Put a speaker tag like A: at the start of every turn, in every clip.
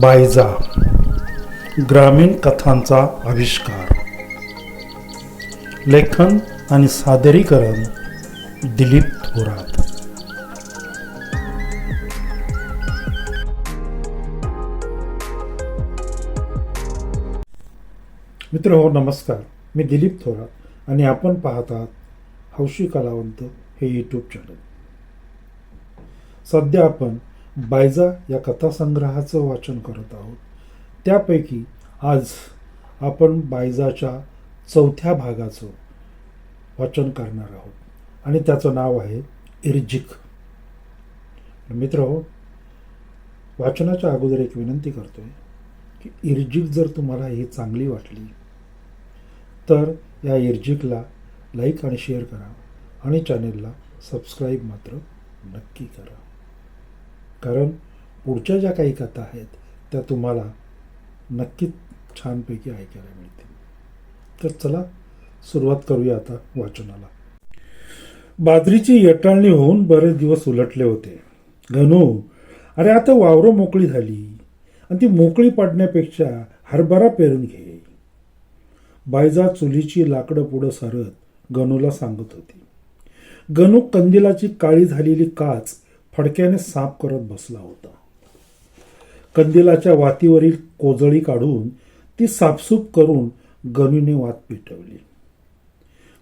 A: बायजा ग्रामीण कथांचा आविष्कार. लेखन आणि सादरीकरण दिलीप थोरात. मित्र हो नमस्कार. मी दिलीप थोरात आणि आपण पाहत आहात हौशी कलावंत हे यूट्यूब चॅनल सध्या आपण बायजा या कथासंग्रहाचं वाचन करत आहोत. त्यापैकी आज आपण बायजाच्या चौथ्या भागाचं वाचन करणार आहोत. आणि त्याचं नाव आहे इर्जिक मित्र हो वाचनाच्या अगोदर एक विनंती करतोय की इर्जिक जर तुम्हाला ही चांगली वाटली तर या इर्जिकला लाईक आणि शेअर करा आणि चॅनेलला सबस्क्राईब मात्र नक्की करा. कारण पुढच्या ज्या काही कथा आहेत त्या तुम्हाला नक्कीच छानपैकी ऐकायला मिळतील. तर चला सुरुवात करूया आता वाचनाला. बाजरीची यटाळणी होऊन बरेच दिवस उलटले होते. घनू अरे आता वावरं मोकळी झाली आणि ती मोकळी पडण्यापेक्षा हरभरा पेरून घे. बायजा चुलीची लाकडं पुढं सरत गणूला सांगत होती. गणू कंदिलाची काळी झालेली काच फडक्याने साफ करत बसला होता. कंदिलाच्या वातीवरील कोजळी काढून ती साफसूफ करून गणीने वात पेटवली.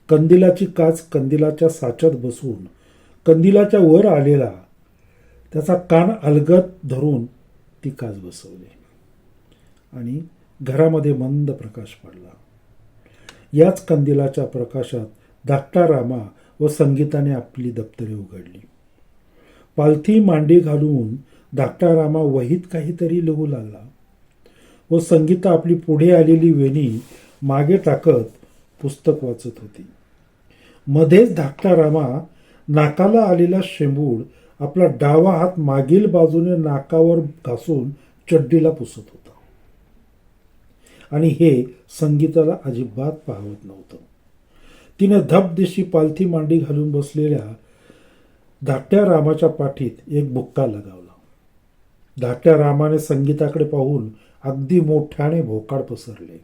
A: कंदिलाची काच कंदिलाच्या साच्यात बसून कंदिलाच्या वर आलेला त्याचा कान अलगत धरून ती काच बसवली. आणि घरामध्ये मंद प्रकाश पडला. याच कंदिलाच्या प्रकाशात धाकटा रामा व संगीताने आपली दप्तरे उघडली. पालथी मांडी घालून धाकटा रामा वहीत काहीतरी लिहू लागला. व संगीता आपली पुढे आलेली वेणी मागे टाकत पुस्तक वाचत होती. मध्येच धाकटा रामा नाकाला आलेला शेंबूड आपला डावा हात मागील बाजूने नाकावर घासून चड्डीला पुसत होता. आणि हे संगीताला अजिबात पाहवत नव्हतं. तिने धपदिशी पालथी मांडी घालून बसलेल्या धाकट्या रामाच्या पाठीत एक बुक्का लगावला. धाकट्या रामाने संगीताकडे पाहून अगदी मोठ्याने भोकाड पसरले.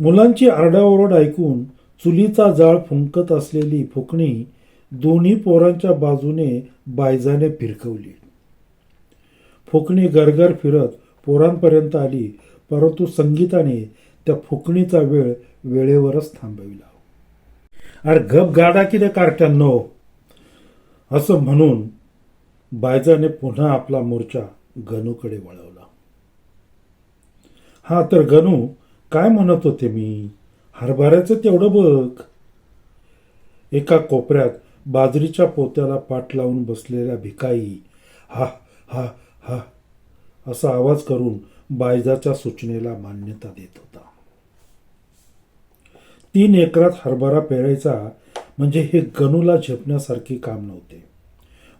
A: मुलांची आरडाओरड ऐकून चुलीचा जाळ फुंकत असलेली फुकणी दोन्ही पोरांच्या बाजूने बायजाने फिरकवली. फुकणी गरगर फिरत पोरांपर्यंत आली परंतु संगीताने त्या फुकणीचा वेळ वेळेवरच थांबविला. अरे गप गाडा की रे कार्ट्यांनो. असं म्हणून बायजाने पुन्हा आपला मोर्चा गणूकडे वळवला. हा तर गणू काय म्हणत होते मी? हरभऱ्याचं तेवढं बघ. एका कोपऱ्यात बाजरीच्या पोत्याला पाठ लावून बसलेल्या भिकाई हा हा हा असा आवाज करून बायजाच्या सूचनेला मान्यता देतो तीन एकरात हरभरा पेरायचा म्हणजे हे गणूला झेपण्यासारखे काम नव्हते.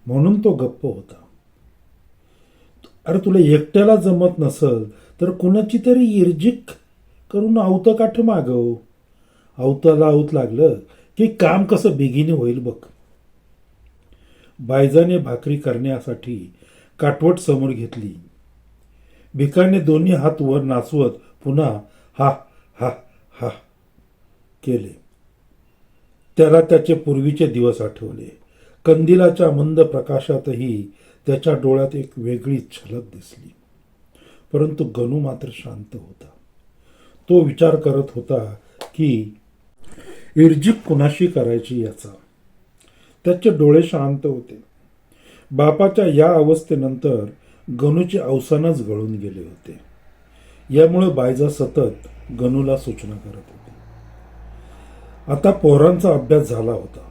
A: म्हणून तो गप्प होता. अरे तुला एकट्याला जमत नसल तर कुणाची तरी इर्जिक करून आवतं काठ मागव. आवताला आवत लागलं की काम कसं बेगीने होईल बघ. बायजाने भाकरी करण्यासाठी काटवट समोर घेतली. भिकाने दोन्ही हात वर नाचवत पुन्हा हा हा हा केले. त्याला त्याचे पूर्वीचे दिवस आठवले. कंदिलाच्या मंद प्रकाशातही त्याच्या डोळ्यात एक वेगळी झलक दिसली. परंतु गणू मात्र शांत होता. तो विचार करत होता की इर्जिक कुणाशी करायची याचा? त्याचे डोळे शांत होते. बापाच्या या अवस्थेनंतर गणूचे अवसानच गळून गेले होते. यामुळे बायजा सतत गणूला सूचना करत होता आता पोरांचा अभ्यास झाला होता.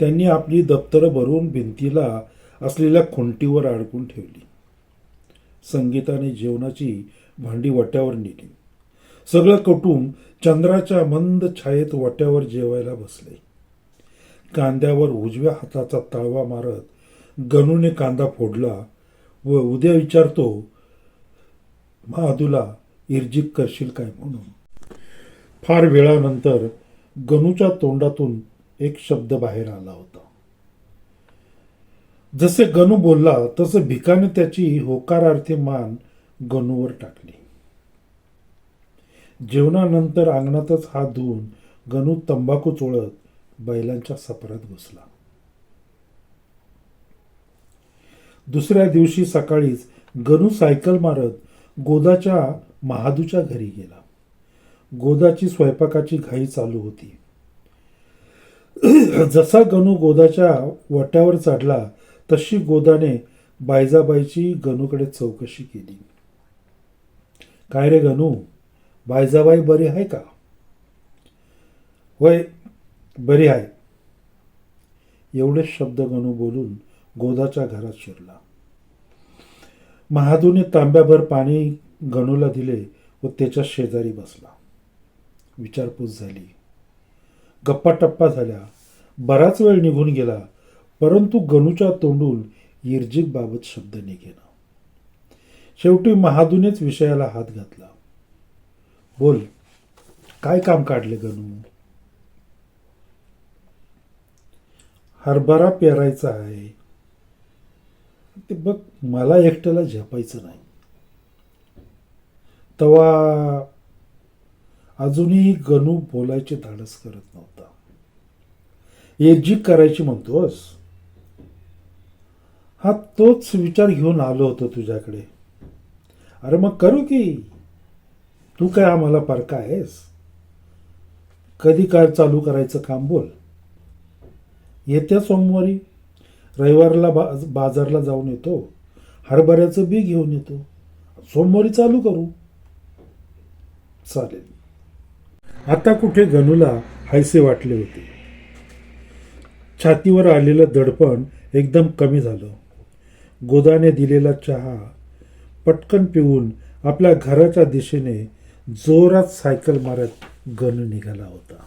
A: त्यांनी आपली दप्तरं भरून भिंतीला असलेल्या खुंटीवर अडकून ठेवली. संगीताने जेवणाची भांडी वट्यावर नेली. सगळं कुटुंब चंद्राच्या मंद छायेत वट्यावर जेवायला बसले. कांद्यावर उजव्या हाताचा तळवा मारत गणूने कांदा फोडला व उद्या विचारतो महादूला इर्जिक करशील काय म्हणून? फार वेळानंतर गणूच्या तोंडातून एक शब्द बाहेर आला होता. जसे गणू बोलला तसे भिकाने त्याची होकारार्थी मान गणूवर टाकली. जेवणानंतर अंगणातच हात धुवून गणू तंबाखू चोळत बैलांच्या सपरात घुसला दुसऱ्या दिवशी सकाळीच गणू सायकल मारत गोदाच्या महादूच्या घरी गेला. गोदाची स्वयंपाकाची घाई चालू होती. जसा गणू गोदाच्या वट्यावर चढला तशी गोदाने बायजाबाईची गणूकडे चौकशी केली. काय रे गणू बायजाबाई बरी आहे का? होय बरी आहे. एवढेच शब्द गणू बोलून गोदाच्या घरात शिरला. महादूने तांब्याभर पाणी गणूला दिले व त्याच्या शेजारी बसला. विचारपूस झाली. गप्पा टप्पा झाल्या. बराच वेळ निघून गेला परंतु गणूच्या तोंडून इर्जित बाबत शब्द निघेना शेवटी महादूनेच विषयाला हात घातला. बोल काय काम काढले गणू? हरभरा पेरायचा आहे. ते बघ मला एकट्याला झेपायचं नाही. तवा अजूनही गणू बोलायचे धाडस करत नव्हता. एकजी करायची म्हणतोस? हा तोच विचार घेऊन आलो होतो तुझ्याकडे. अरे मग करू की? तू काय आम्हाला परका आहेस? कधी काय चालू करायचं काम बोल. येत्या सोमवारी रविवारला बा बाजारला जाऊन येतो. हरभऱ्याचं बी घेऊन येतो. सोमवारी चालू करू. चालेल. आता कुठे गणूला हायसे वाटले होते. छातीवर आलेलं दडपण एकदम कमी झालं. गोदाने दिलेला चहा पटकन पिऊन आपल्या घराच्या दिशेने जोरात सायकल मारत गणू निघाला होता.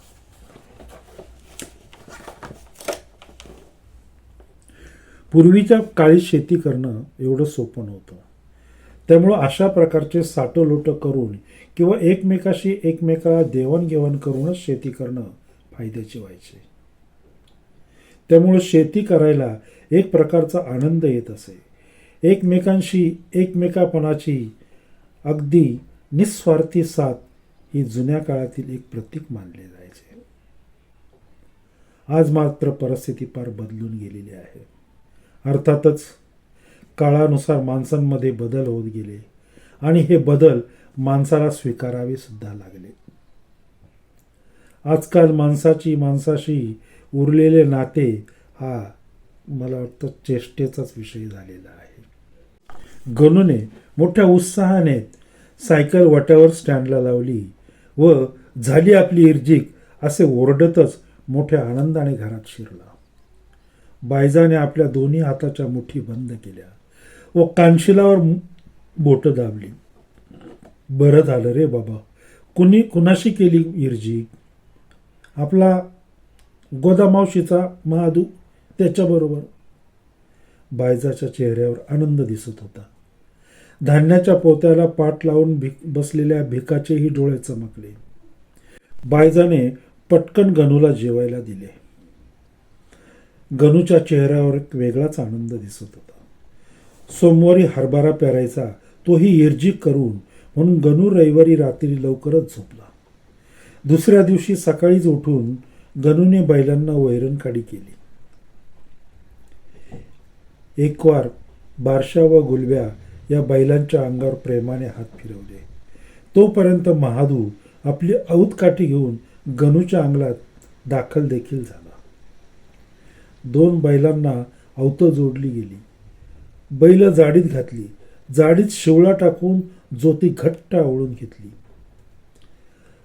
A: पूर्वीच्या काळी शेती करणं एवढं सोपं नव्हतं. त्यामुळं अशा प्रकारचे साठोलोट करून किंवा एकमेकाशी एकमेकाला देवाणघेवाण करूनच शेती करणं फायद्याचे व्हायचे. त्यामुळं शेती करायला एक प्रकारचा आनंद येत असे. एकमेकांशी एकमेकापणाची अगदी निस्वार्थी साथ ही जुन्या काळातील एक प्रतीक मानले जायचे. आज मात्र परिस्थिती फार बदलून गेलेली आहे. अर्थातच काळानुसार माणसांमध्ये बदल होत गेले. आणि हे बदल माणसाला स्वीकारावे सुद्धा लागले. आजकाल माणसाची माणसाशी उरलेले नाते हा मला वाटतं चेष्टेचाच विषय झालेला आहे. गणूने मोठ्या उत्साहाने सायकल वाट्यावर स्टँडला लावली व झाली आपली इर्जिक असे ओरडतच मोठ्या आनंदाने घरात शिरला. बायजाने आपल्या दोन्ही हाताच्या मुठी बंद केल्या. व कानशिलावर बोट दाबली. बरं झालं रे बाबा. कुणी कुणाशी केली इर्जिक आपला गोदामावशीचा महादू त्याच्याबरोबर. बायजाच्या चेहऱ्यावर आनंद दिसत होता. धान्याच्या पोत्याला पाठ लावून भिक बसलेल्या भिकाचेही डोळे चमकले. बायजाने पटकन गणूला जेवायला दिले. गणूच्या चेहऱ्यावर एक वेगळाच आनंद दिसत होता. सोमवारी हरभरा पेरायचा तोही इर्जिक करून म्हणून गणू रविवारी रात्री लवकरच झोपला. दुसऱ्या दिवशी सकाळीच उठून गणूने बैलांना वैरणकाडी केली. एक वार बारशा व गुलब्या या बैलांच्या अंगावर प्रेमाने हात फिरवले. तोपर्यंत महादू आपली औतकाठी घेऊन गणूच्या अंगलात दाखल देखील झाला. दोन बैलांना अवत जोडली गेली. बैल जाडीत घातली. जाडीत शिवळा टाकून ज्योती घट्ट आवळून घेतली.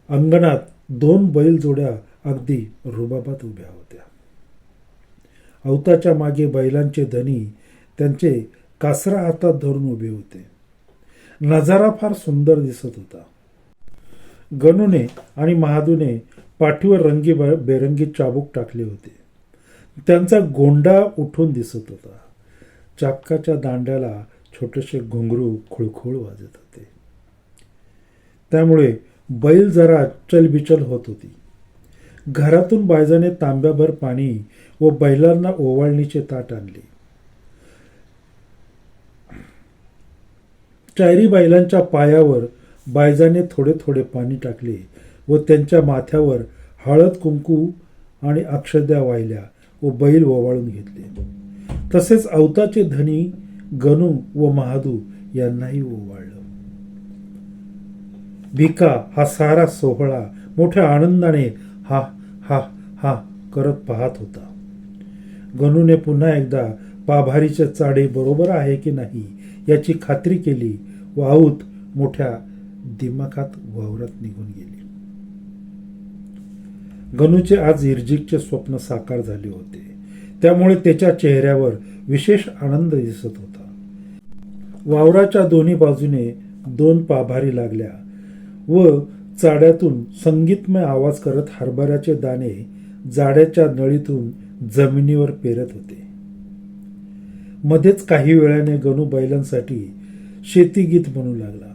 A: अंगणात दोन बैल जोड्या अगदी रुबाबात उभ्या होत्या. अवताच्या मागे बैलांचे धनी त्यांचे कासरा हातात धरून उभे होते. नजारा फार सुंदर दिसत होता. गणूने आणि महादूने पाठीवर रंगी बेरंगी चाबूक टाकले होते. त्यांचा गोंडा उठून दिसत होता. चाकाच्या दांड्याला छोटेसे घुंगरू खुळखुळ वाजत होते. त्यामुळे बैल जरा चलबिचल होत होती. घरातून बायजाने तांब्याभर पाणी व बैलांना ओवाळणीचे ताट आणले. चायरी बैलांच्या पायावर बायजाने थोडे थोडे पाणी टाकले व त्यांच्या माथ्यावर हळद कुंकू आणि अक्षद्या वाहिल्या व बैल ओवाळून घेतले. तसेच अवताचे धनी गणू व महादू यांनाही ओवाळलं. भिका हा सारा सोहळा मोठ्या आनंदाने हा हा हा करत पाहत होता. गणूने पुन्हा एकदा पाभारीचे चाडे बरोबर आहे की नाही याची खात्री केली व आऊत मोठ्या दिमाखात वावरत निघून गेली. गणूचे आज इर्जिकचे स्वप्न साकार झाले होते. त्यामुळे त्याच्या चेहऱ्यावर विशेष आनंद दिसत होता. वावराच्या दोन्ही बाजूने दोन पाभारी लागल्या व चाड्यातून संगीतमय आवाज करत हरभऱ्याचे दाणे जाड्याच्या नळीतून जमिनीवर पेरत होते. मध्येच काही वेळाने गणू बैलांसाठी शेतीगीत म्हणू लागला.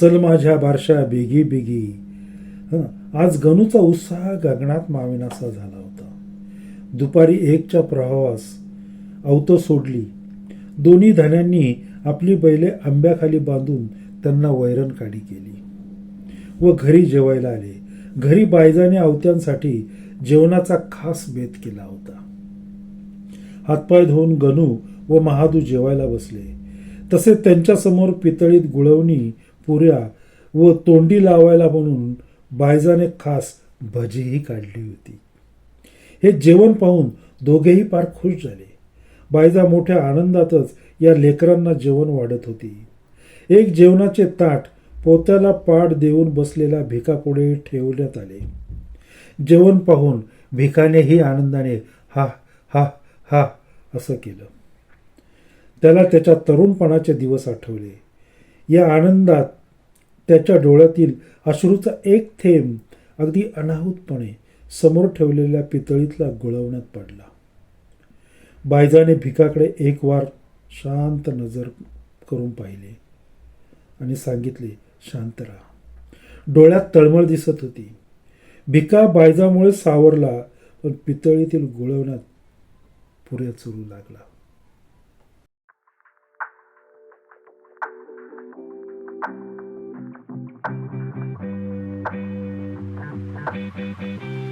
A: चल माझ्या बारशा बेगी बिगी. आज गणूचा उत्साह गगनात माविनासा झाला होता. दुपारी एकच्या प्रवास अवतो सोडली. दोन्ही धन्यांनी आपली बैले आंब्याखाली बांधून त्यांना वैरण काढी केली. व घरी जेवायला आले. घरी बायजाने अवत्यांसाठी जेवणाचा खास बेत केला होता. हातपाय धुवून गणू व महादू जेवायला बसले. तसेच त्यांच्यासमोर पितळीत गुळवणी पुऱ्या व तोंडी लावायला म्हणून बायजाने खास भजीही काढली होती. हे जेवण पाहून दोघेही फार खुश झाले. बायजा मोठ्या आनंदातच या लेकरांना जेवण वाढत होती. एक जेवणाचे ताट पोत्याला पाड देऊन बसलेला भिकापुढे ठेवण्यात आले. जेवण पाहून भिकानेही आनंदाने हा हा हा असं केलं. त्याला त्याच्या तरुणपणाचे दिवस आठवले. या आनंदात त्याच्या डोळ्यातील अश्रूचा एक थेंब अगदी अनाहूतपणे समोर ठेवलेल्या पितळीतला गुळवण्यात पडला. बायजाने भिकाकडे एक वार शांत नजर करून पाहिले आणि सांगितले शांत राहा. डोळ्यात तळमळ दिसत होती. भिका बायजामुळे सावरला पण पितळीतील गुळवण्यात पुऱ्या चुरू लागला. Thank you.